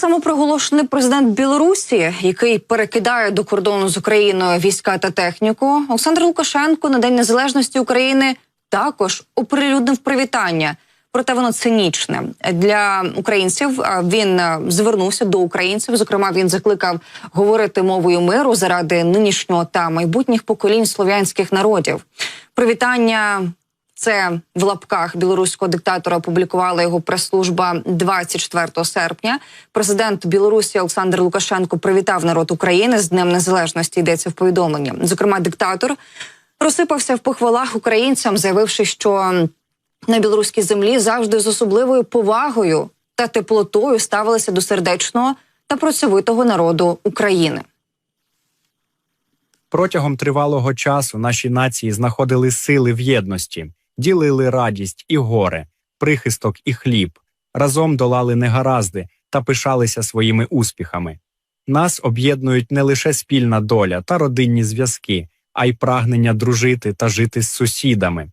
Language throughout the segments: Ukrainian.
Самопроголошений президент Білорусі, який перекидає до кордону з Україною війська та техніку, Олександр Лукашенко на День Незалежності України також оприлюднив привітання. Проте воно цинічне для українців. Він звернувся до українців. Зокрема, він закликав говорити мовою миру заради нинішнього та майбутніх поколінь слов'янських народів. Привітання це в лапках білоруського диктатора опублікувала його прес-служба 24 серпня. Президент Білорусі Олександр Лукашенко привітав народ України з Днем Незалежності. Йдеться в повідомленні. Зокрема, диктатор розсипався в похвалах українцям, заявивши, що на білоруській землі завжди з особливою повагою та теплотою ставилися до сердечного та працьовитого народу України. Протягом тривалого часу наші нації знаходили сили в єдності, ділили радість і горе, прихисток і хліб, разом долали негаразди та пишалися своїми успіхами. Нас об'єднують не лише спільна доля та родинні зв'язки, а й прагнення дружити та жити з сусідами.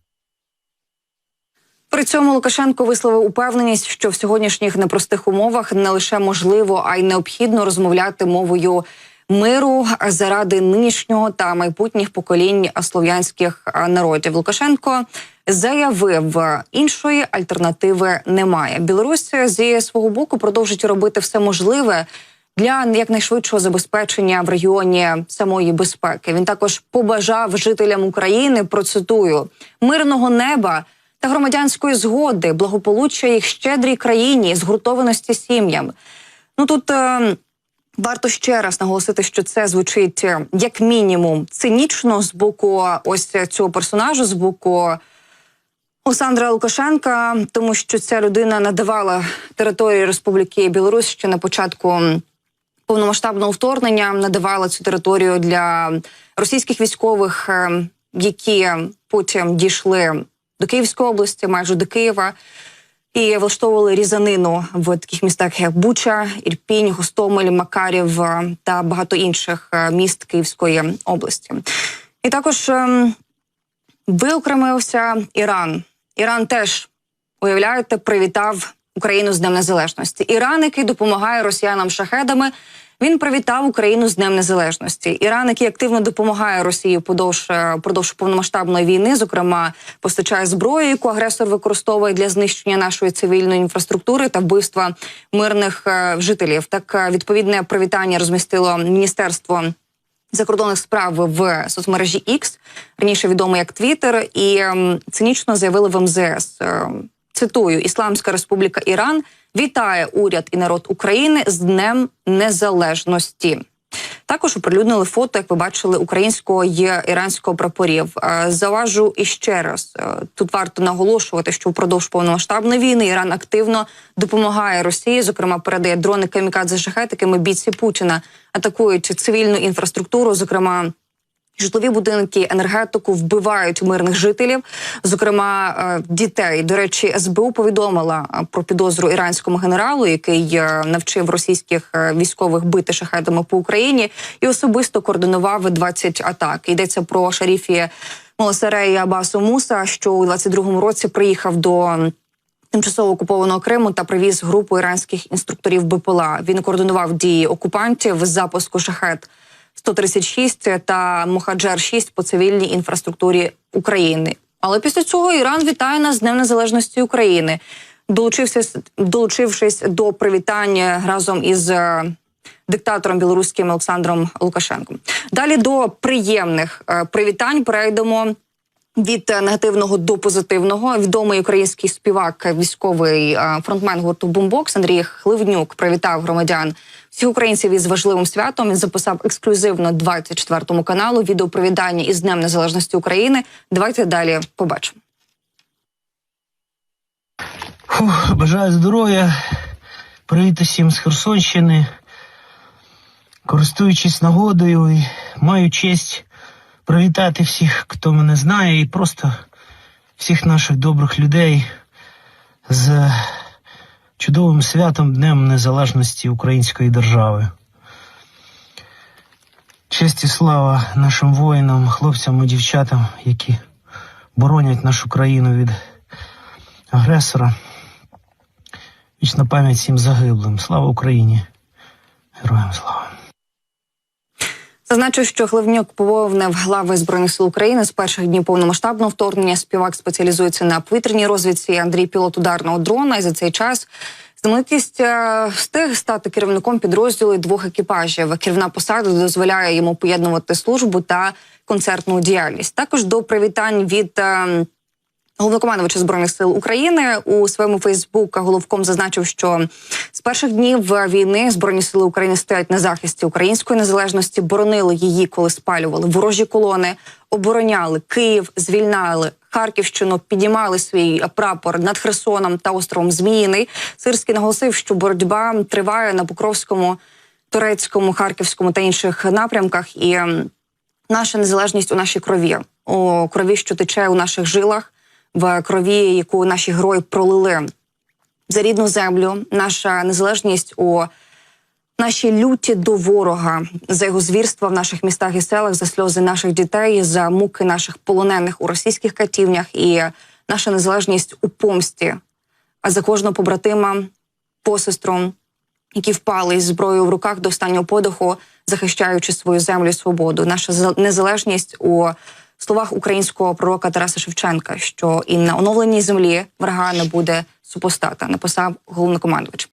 При цьому Лукашенко висловив упевненість, що в сьогоднішніх непростих умовах не лише можливо, а й необхідно розмовляти мовою миру заради нинішнього та майбутніх поколінь слов'янських народів. Лукашенко заявив, іншої альтернативи немає. Білорусь зі свого боку продовжить робити все можливе. Для якнайшвидшого забезпечення в регіоні самої безпеки він також побажав жителям України процитую мирного неба та громадянської згоди, благополуччя їх щедрій країні, згуртованості сім'ям. Ну тут е, варто ще раз наголосити, що це звучить е, як мінімум цинічно з боку ось цього персонажу, з боку Олександра Лукашенка, тому що ця людина надавала території Республіки Білорусь ще на початку повномасштабного вторгнення, надавала цю територію для російських військових, е, які потім дійшли до Київської області, майже до Києва. І влаштовували різанину в таких містах, як Буча, Ірпінь, Гостомель, Макарів е, та багато інших е, міст Київської області. І також ем, виокремився Іран. Іран теж уявляєте, привітав Україну з Днем Незалежності. Іран, який допомагає росіянам шахедами. Він привітав Україну з Днем Незалежності. Іран, який активно допомагає Росії впродовж е, впродовж повномасштабної війни, зокрема постачає зброю, яку агресор використовує для знищення нашої цивільної інфраструктури та вбивства мирних е, жителів. Так е, відповідне привітання розмістило міністерство закордонних справ в соцмережі X, раніше відомо як Twitter, і ем, цинічно заявили в МЗС. е, Цитую: Ісламська Республіка Іран вітає уряд і народ України з Днем Незалежності. Також оприлюднили фото, як ви бачили, українського і іранського прапорів. Е, Заважу іще раз. е, Тут варто наголошувати, що впродовж повномасштабної війни Іран активно допомагає Росії, зокрема передає дрони камікадзе шахет, якими бійці Путіна атакують цивільну інфраструктуру, зокрема. Житлові будинки, енергетику вбивають мирних жителів, зокрема е, дітей. До речі, СБУ повідомила е, про підозру іранському генералу, який е, навчив російських військових бити шахетами по Україні і особисто координував 20 атак. Йдеться про шаріфі Молосареї Абасу Муса, що у 22-му році приїхав до тимчасово окупованого Криму та привіз групу іранських інструкторів БПЛА. Він координував дії окупантів з запуску шахет 136 та Мухаджер-6 по цивільній інфраструктурі України. Але після цього Іран вітає нас з Днем Незалежності України, долучився долучившись до привітання разом із е, диктатором білоруським Олександром Лукашенком. Далі до приємних е, привітань перейдемо від е, негативного до позитивного відомий український співак, військовий е, фронтмен гурту Бумбокс Андрій Хливнюк привітав громадян всіх українців із важливим святом. Він записав ексклюзивно 24 каналу відеопривітання із Днем Незалежності України. Давайте далі побачимо. Фух, бажаю здоров'я. Привіт усім з Херсонщини. Користуючись нагодою, маю честь привітати всіх, хто мене знає, і просто всіх наших добрих людей з чудовим святом Днем Незалежності Української держави. Честь і слава нашим воїнам, хлопцям і дівчатам, які боронять нашу країну від агресора. Вічна пам'ять всім загиблим. Слава Україні! Героям слава. Зазначу, що Гливнюк поповнив глави збройних сил України з перших днів повномасштабного вторгнення. Співак спеціалізується на повітряній розвідці. Андрій пілот ударного дрона. І за цей час знаменитість е, встиг стати керівником підрозділу двох екіпажів. Керівна посада дозволяє йому поєднувати службу та концертну діяльність. Також до привітань від. Головнокомандувача збройних сил України у своєму Фейсбук головком зазначив, що з перших днів війни збройні сили України стоять на захисті української незалежності, боронили її, коли спалювали ворожі колони, обороняли Київ, звільняли Харківщину, підіймали свій прапор над Херсоном та островом Зміїний. Сирський наголосив, що боротьба триває на Покровському, Турецькому, Харківському та інших напрямках і. наша незалежність у нашій крові, у крові, що тече у наших жилах, в крові, яку наші герої пролили за рідну землю, наша незалежність у нашій люті до ворога, за його звірства в наших містах і селах, за сльози наших дітей, за муки наших полонених у російських катівнях і наша незалежність у помсті, а за кожного побратима, посестру, які впали із зброєю в руках до останнього подиху, захищаючи свою землю і свободу. Наша незалежність у словах українського пророка Тараса Шевченка, що і на оновленій землі врага не буде супостата, написав головнокомандувач.